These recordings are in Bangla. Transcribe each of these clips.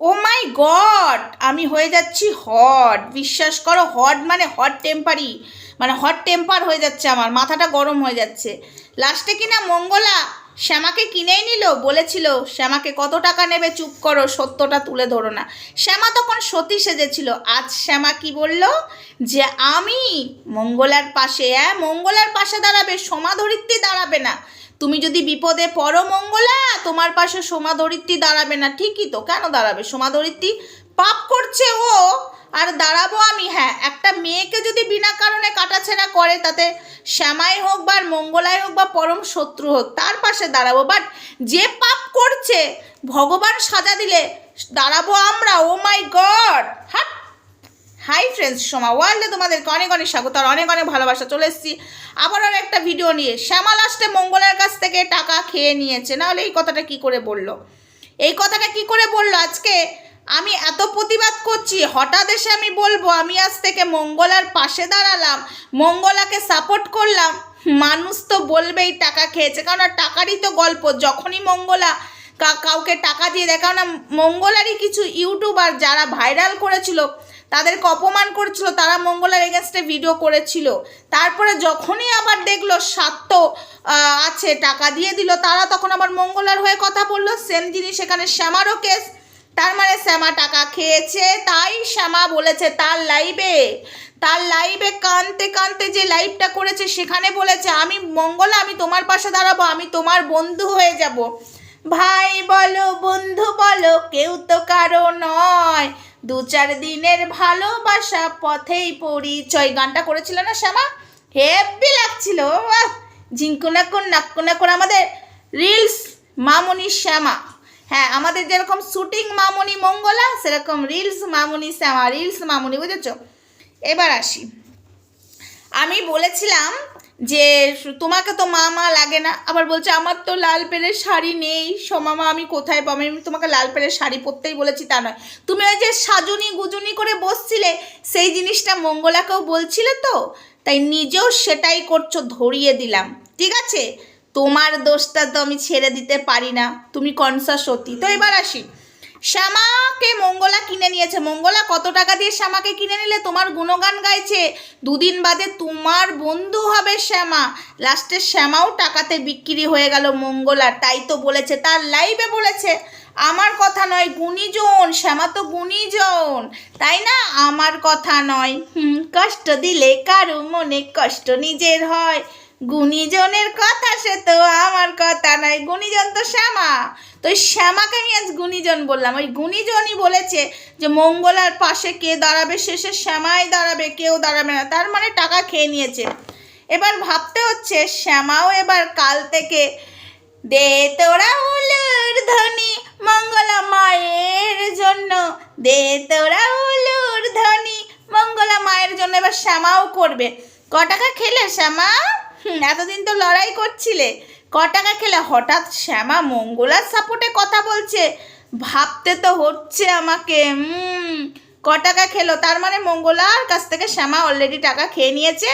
ও মাই গড, আমি হয়ে যাচ্ছি হট। বিশ্বাস করো, হট মানে হট টেম্পারি মানে হট টেম্পার হয়ে যাচ্ছে আমার, মাথাটা গরম হয়ে যাচ্ছে। লাস্টে কিনা মঙ্গলা শ্যামাকে কিনেই নিল, বলেছিল, শ্যামাকে কত টাকা নেবে? চুপ করো, সত্যটা তুলে ধরো না। শ্যামা তখন সতী সেজেছিল, আজ শ্যামা কি বলল? যে আমি মঙ্গলার পাশে হ্যাঁ মঙ্গলার পাশে দাঁড়াবে, সমাধরিত্রী দাঁড়াবে না। তুমি যদি বিপদে পড়ো মঙ্গলা, তোমার পাশে সোমাধরিত্রী দাঁড়াবে না। ঠিকই তো, কেন দাঁড়াবে? সোমাধরিত্রী পাপ করছে ও, আর দাঁড়াবো আমি হ্যাঁ একটা মেয়েকে যদি বিনা কারণে কাটাছেড়া করে, তাতে শ্যামাই হোক বা মঙ্গলাই হোক বা পরম শত্রু হোক, তার পাশে দাঁড়াবো। বাট যে পাপ করছে, ভগবান সাজা দিলে দাঁড়াবো আমরা। ও মাই গড হ্যাঁ হাই ফ্রেন্ডস সোমা ওয়ার্ল্ডে তোমাদেরকে অনেক অনেক স্বাগত আর অনেক অনেক ভালোবাসা। চলে এসেছি আবার আর একটা ভিডিও নিয়ে। শ্যামা লাস্টে মঙ্গলের কাছ থেকে টাকা খেয়ে নিয়েছে। নাহলে এই কথাটা কি করে বলল? এই কথাটা কি করে বলল? আজকে আমি এত প্রতিবাদ করছি, হঠাৎ এসে আমি বলব, আমি আজ থেকে মঙ্গলার পাশে দাঁড়ালাম, মঙ্গলাকে সাপোর্ট করলাম। মানুষ তো বলবেই টাকা খেয়েছে কারণ টাকারই তো গল্প, যখনই মঙ্গলা কাউকে টাকা দিয়ে দেয় কারণ মঙ্গলারই কিছু ইউটিউবার যারা ভাইরাল করেছিল, তাদেরকে অপমান করেছিল, তারা মঙ্গলার এগেনস্টে ভিডিও করেছিল। তারপরে যখনই আবার দেখল স্বার্থ আছে, টাকা দিয়ে দিল, তারা তখন আবার মঙ্গলার হয়ে কথা বলল সেম জিনিস এখানে শ্যামারও কেস তার মানে শ্যামা টাকা খেয়েছে, তাই শ্যামা বলেছে তার লাইভে তার লাইভে কানতে কানতে যে লাইভটা করেছে, সেখানে বলেছে, আমি মঙ্গলা, আমি তোমার পাশে দাঁড়াবো, আমি তোমার বন্ধু হয়ে যাব। ভাই, বলো, বন্ধু, বলো, কেউ তো কারও নয়। দু চার দিনের ভালোবাসা পথেই পরিচয়। গানটা করেছিল না শ্যামা? হেব্বি লাগছিল! ঝিঙ্কুনাকুন নাকুনাকুন আমাদের রিলস মামুনি শ্যামা। হ্যাঁ আমাদের যেরকম শুটিং মামুনি মঙ্গলা, সেরকম রিলস মামুনি শ্যামা রিলস মামুনি, বুঝেছ? এবার আসি। আমি বলেছিলাম যে, তোমাকে তো মা মা লাগে না। আবার বলছে, আমার তো লাল পেরের শাড়ি নেই। সোমামা, আমি কোথায় পাবো? আমি তোমাকে লাল পেরের শাড়ি পরতেই বলেছি তা নয়। তুমি ওই যে সাজুনি গুজুনি করে বসছিলে, সেই জিনিসটা মঙ্গলাকেও বলছিলে তো? তাই নিজেও সেটাই করছ, ধরিয়ে দিলাম। ঠিক আছে? তোমার দোষটা তো আমি ছেড়ে দিতে পারি না। তুমি কনসাস সতী। তো এবার আসি। শ্যামাকে মঙ্গলা কিনে নিয়েছে। মঙ্গলা কত টাকা দিয়ে শ্যামাকে কিনে নিলে? তোমার গুণগান গাইছে। দুদিন বাদে তোমার বন্ধু হবে শ্যামা। লাস্টে শ্যামাও টাকাতে বিক্রি হয়ে গেল মঙ্গলা তাই তো বলেছে, তার লাইভে বলেছে। আমার কথা নয়, গুণীজন। শ্যামা তো গুণীজন। তাই না? আমার কথা নয়। হুম, কষ্ট দিলে কারও মনে কষ্ট নিজের হয়। গুণীজনের কথা সে তো আমার কথা নয় গুণীজন তো শ্যামা। তো ওই শ্যামাকে আমি আজ গুণীজন বললাম। ওই গুণীজনই বলেছে যে মঙ্গলার পাশে কে দাঁড়াবে, শেষে শ্যামাই দাঁড়াবে, কেউ দাঁড়াবে না। তার মানে টাকা খেয়ে নিয়েছে। এবার ভাবতে হচ্ছে শ্যামাও এবার কাল থেকে দে তোরা উলুর ধ্বনি মঙ্গলা মায়ের জন্য। দে তোরা উলুর ধ্বনি মঙ্গলা মায়ের জন্য। এবার শ্যামাও করবে। ক টাকা খেলে শ্যামা? এতদিন তো লড়াই করছিলে। ক টাকা খেলে? হঠাৎ শ্যামা মঙ্গলার সাপোর্টে কথা বলছে। ভাবতে তো হচ্ছে আমাকে ক টাকা খেলো। তার মানে মঙ্গলার কাছ থেকে শ্যামা অলরেডি টাকা খেয়ে নিয়েছে।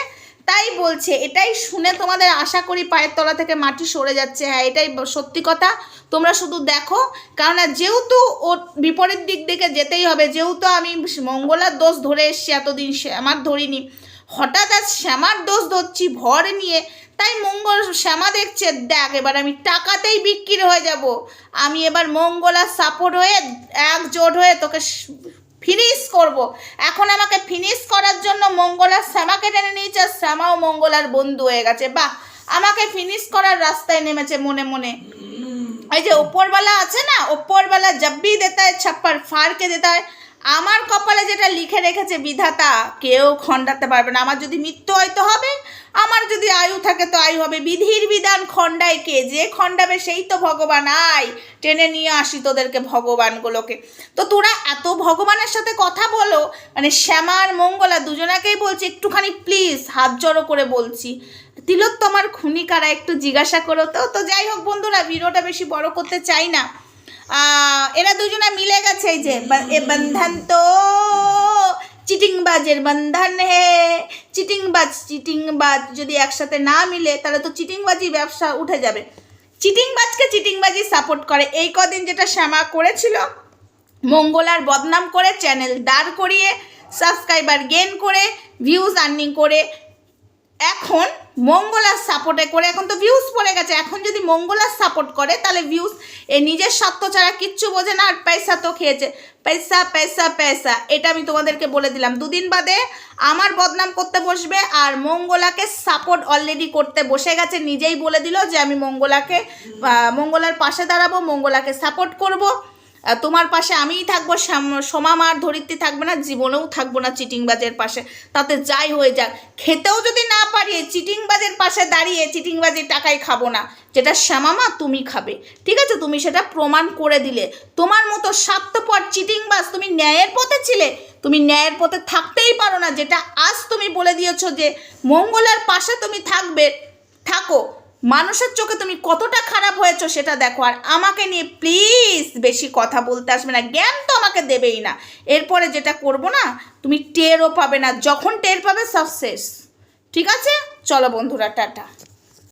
তাই বলছে, এটাই শুনে তোমাদের আশা করি পায়ের তলা থেকে মাটি সরে যাচ্ছে। হ্যাঁ এটাই সত্যি কথা। তোমরা শুধু দেখো, কেননা যেহেতু ও বিপরীত দিক দিকে যেতেই হবে, যেহেতু আমি মঙ্গলার দোষ ধরে এসছি এতদিন শ্যামার ধরিনি। হঠাৎ আজ শ্যামার দোষ ধরছি, ভর নিয়ে। তাই মঙ্গল শ্যামা দেখছে, দেখ, এবার আমি টাকাতেই বিক্রি হয়ে যাব। আমি এবার মঙ্গলার সাপোর্ট হয়ে একজোট হয়ে তোকে ফিনিশ করব। এখন আমাকে ফিনিশ করার জন্য মঙ্গলার শ্যামাকে টেনে নিয়েছে, আর শ্যামাও মঙ্গলার বন্ধু হয়ে গেছে। বাহ, আমাকে ফিনিশ করার রাস্তায় নেমেছে মনে মনে। এই যে, ওপরওয়ালা আছে না? ওপরওয়ালা জব্বি দেতা হয় ছাপ্পার ফারকে দেতা হয় আমার কপালে যেটা লিখে রেখেছে বিধাতা, কেউ খণ্ডাতে পারবে না। আমার যদি মৃত্যু হয় তো হবে, আমার যদি আয়ু থাকে তো আয়ু হবে। বিধির বিধান খণ্ডায় কে? যে খণ্ডাবে সেই তো ভগবান। আয়, টেনে নিয়ে আসি তোদেরকে ভগবানগুলোকে। তো তোরা এত ভগবানের সাথে কথা বলো মানে শ্যামার, মঙ্গলা দুজনাকেই বলছি, একটুখানি প্লিজ হাত জড়ো করে বলছি। তিলোত্তমার খুনি কারা একটু জিজ্ঞাসা করো তো। তো যাই হোক বন্ধুরা, ভিডিওটা বেশি বড় করতে চাই না। এরা দুজনে মিলে গেছে যে এ বন্ধন তো, চিটিংবাজের বন্ধন হে। চিটিংবাজ চিটিংবাজ যদি একসাথে না মিলে, তাহলে তো চিটিংবাজি ব্যবসা উঠে যাবে। চিটিংবাজকে চিটিংবাজি সাপোর্ট করে। এই কদিন যেটা শ্যামা করেছিল মঙ্গলার বদনাম করে চ্যানেল দাঁড় করিয়ে সাবস্ক্রাইবার গেন করে ভিউজ আর্নিং করে এখন মঙ্গলার সাপোর্টে করে, এখন তো ভিউজ পড়ে গেছে, এখন যদি মঙ্গলার সাপোর্ট করে, তাহলে ভিউজ এ নিজের স্বার্থ ছাড়া কিচ্ছু বোঝে না, আর পয়সা তো খেয়েছে। পয়সা পয়সা পয়সা, এটা আমি তোমাদেরকে বলে দিলাম। দুদিন বাদে আমার বদনাম করতে বসবে, আর মঙ্গলাকে সাপোর্ট অলরেডি করতে বসে গেছে, নিজেই বলে দিল যে আমি মঙ্গলাকে মঙ্গলার পাশে দাঁড়াবো, মঙ্গলাকে সাপোর্ট করব। তোমার পাশে আমিই থাকব শ্যাম- সোমা মার ধরিত্রী থাকবে না, জীবনেও থাকব না চিটিংবাজের পাশে। তাতে যাই হয়ে যাক। খেতেও যদি না পারি চিটিংবাজের পাশে দাঁড়িয়ে চিটিংবাজের টাকায় খাব না। যেটা শ্যামামা তুমি খাবে। ঠিক আছে? তুমি সেটা প্রমাণ করে দিলে। তোমার মতো স্বার্থপর চিটিংবাজ তুমি ন্যায়ের পথে ছিলে, তুমি ন্যায়ের পথে থাকতেই পারো না। যেটা আজ তুমি বলে দিয়েছ যে, মঙ্গলার পাশে তুমি থাকবে, থাকো। মানুষের চোখে তুমি কতটা খারাপ হয়েছো সেটা দেখো। আর আমাকে নিয়ে প্লিজ বেশি কথা বলতে আসবে না। জ্ঞান তো আমাকে দেবেই না। এরপরে যেটা করব না, তুমি টেরও পাবে না। যখন টের পাবে, সব শেষ। ঠিক আছে? চলো বন্ধুরা, টাটা।